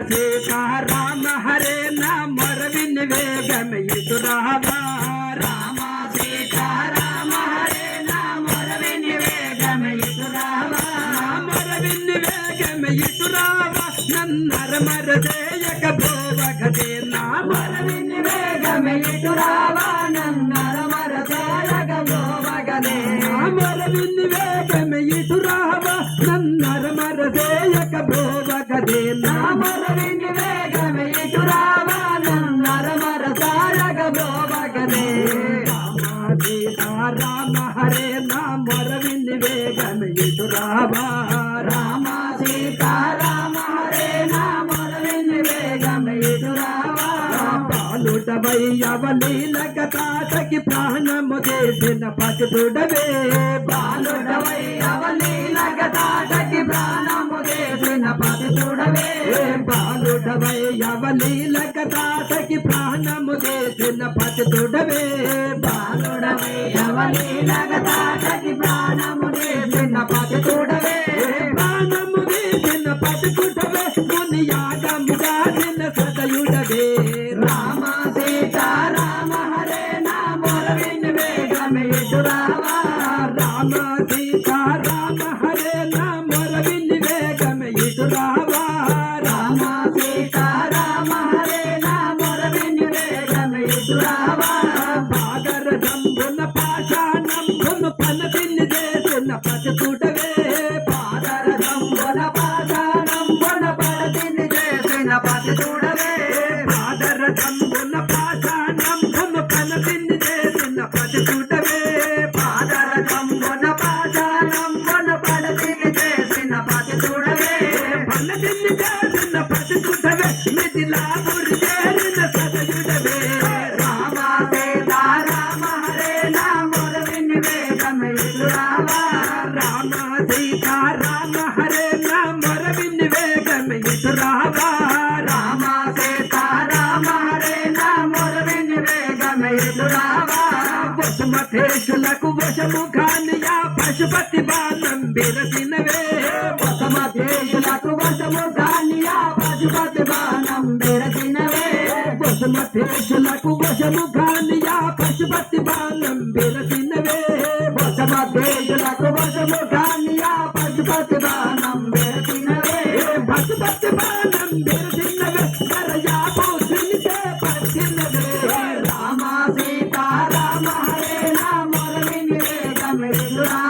సీతారామ హరే నామ రవిన్ వేగం ఇటు రావా? రామ సీతారామ హరే నామ రవిన్ వేగం ఇటు రావా? నామ రవిన్ వేగం ఇటు రావా? నన్నర మర చేయక భోవగదే నామ రవిన్ వేగం ఇటు రావా? నన్నర మర భోవగదే నామ రవిన్ వేగం నన్నర భోవగదే నామ రవిన్ ఇటు రావా మర చేయక భోవగదే రామ హరే నామ రవిన్ వేగం ఇటు రావా. రామ సీతారామ హరే నామ రవిన్ వేగం ఇటు రావా. పాలుటవై అవలీలక తాటకి ప్రాణము చేసిన పతితుడవే పాలుటవై అవలి పాలుటవై అవలీలక తాటకి ప్రాణము చేసిన పతి తుడవే బాలుడవై అవలీలక తాటకి ప్రాణము చేసిన పతి తుడవే రావా పాదర దంబున పాషాణంబును పనతిని చేసిన పతితుడవే పాదర దంబున పాషాణంబున పనతిని చేసిన పతితుడవే పాదర దంబున పాషాణంబును పనతిని చేసిన పతితుడవే పాదర దంబున పాషాణంబున పనతిని చేసిన పతితుడవే పనతిని చేసిన పతితుడవే మిథిలాపురి చేరిన వసుమతేశులకు వశము కానియా పశుపతి బాణం బిరసినవే వసుమతేశులకు వశము కానియా పశుపతి బాణం బిరసినవే వసుమతేశులకు వశము కానియా పశుపతి బాణం బిరసినవే వసుమతేశులకు వశము కానియా పశుపతి బాణం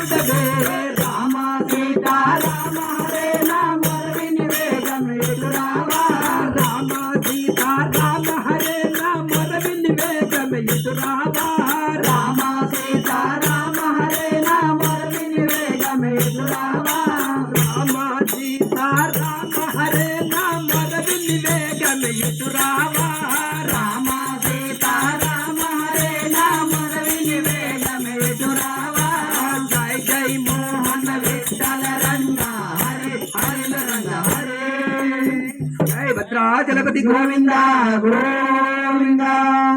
తనయుడవే రామ సీతారామ హరే నామ రవిని వేగమే రావా రామ సీతారామ హరే నామ రవిని వేగమే రావా రామ సీతారామ హరే నామ రవిని వేగమే రావా రామ సీతారామ హరే నామ రవిని వేగమే రావా జై భద్రాచలపతి గోవింద గోవింద.